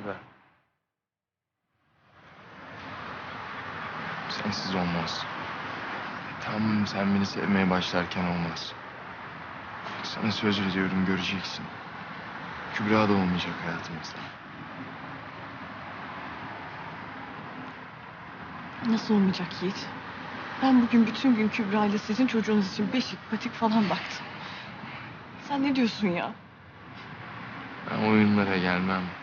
Hasibe. Sensiz olmaz. Tam sen beni sevmeye başlarken olmaz. Sana söz veriyorum göreceksin. Kübra da olmayacak hayatımızda. Nasıl olmayacak Yiğit? Ben bugün bütün gün Kübra ile sizin çocuğunuz için beşik, patik falan baktım. Sen ne diyorsun ya? Ben oyunlara gelmem.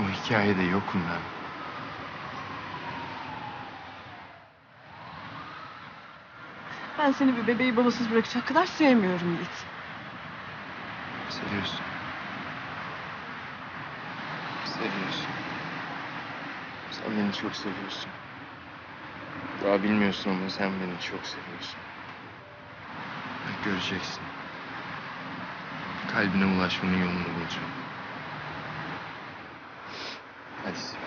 O hikayede yokum ben. Ben seni bir bebeği babasız bırakacak kadar sevmiyorum Yiğit. Seviyorsun. Seviyorsun. Sen beni çok seviyorsun. Daha bilmiyorsun ama sen beni çok seviyorsun. Bak göreceksin. Kalbine ulaşmanın yolunu bulacağım. 那就行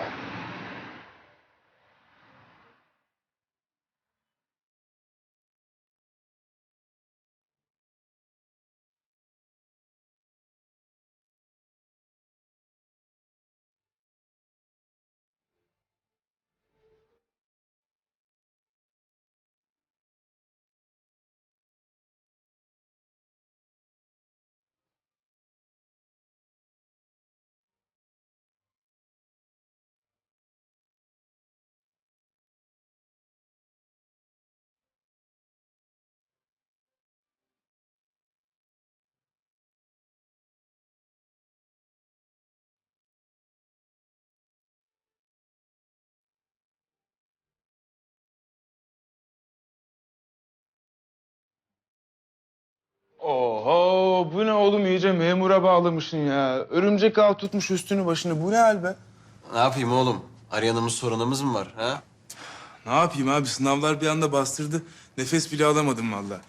bu ne oğlum iyice memura bağlamışsın ya. Örümcek ağ tutmuş üstünü başını. Bu ne hal be? Ne yapayım oğlum? Arayanımız soranımız mı var ha? Ne yapayım abi sınavlar bir anda bastırdı. Nefes bile alamadım valla.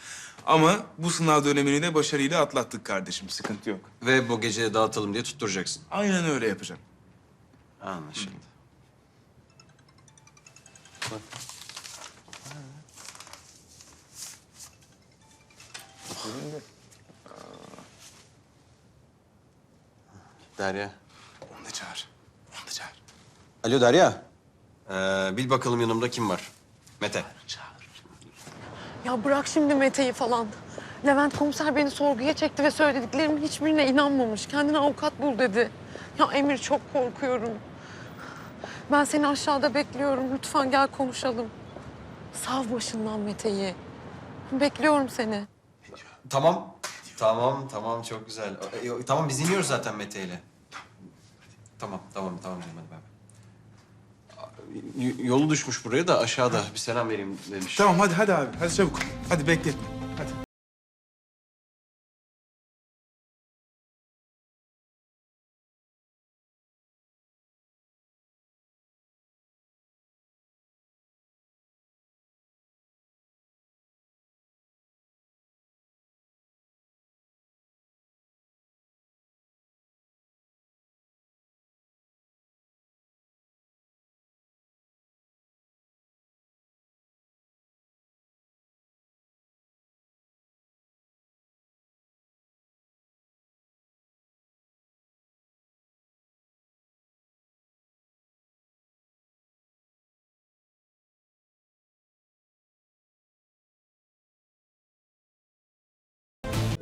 Ama bu sınav dönemini de başarıyla atlattık kardeşim. Sıkıntı yok. Ve bu gece dağıtalım diye tutturacaksın. Aynen öyle yapacağım. Anlaşıldı. Derya. Onu da çağır. Onu da çağır. Alo Derya. Ee, bil bakalım yanımda kim var? Mete. Ya bırak şimdi Mete'yi falan. Levent komiser beni sorguya çekti ve söylediklerimin hiçbirine inanmamış. Kendine avukat bul dedi. Ya Emir çok korkuyorum. Ben seni aşağıda bekliyorum. Lütfen gel konuşalım. Sav başından Mete'yi. Bekliyorum seni. Tamam. Tamam, tamam çok güzel. Ee, Tamam biz iniyoruz zaten Mete ile. Tamam, tamam, tamam canım hadi bay bay. Y- Yolu düşmüş buraya da aşağıda bir selam vereyim demiş. Tamam hadi hadi abi. Hadi çabuk. Hadi bekletme.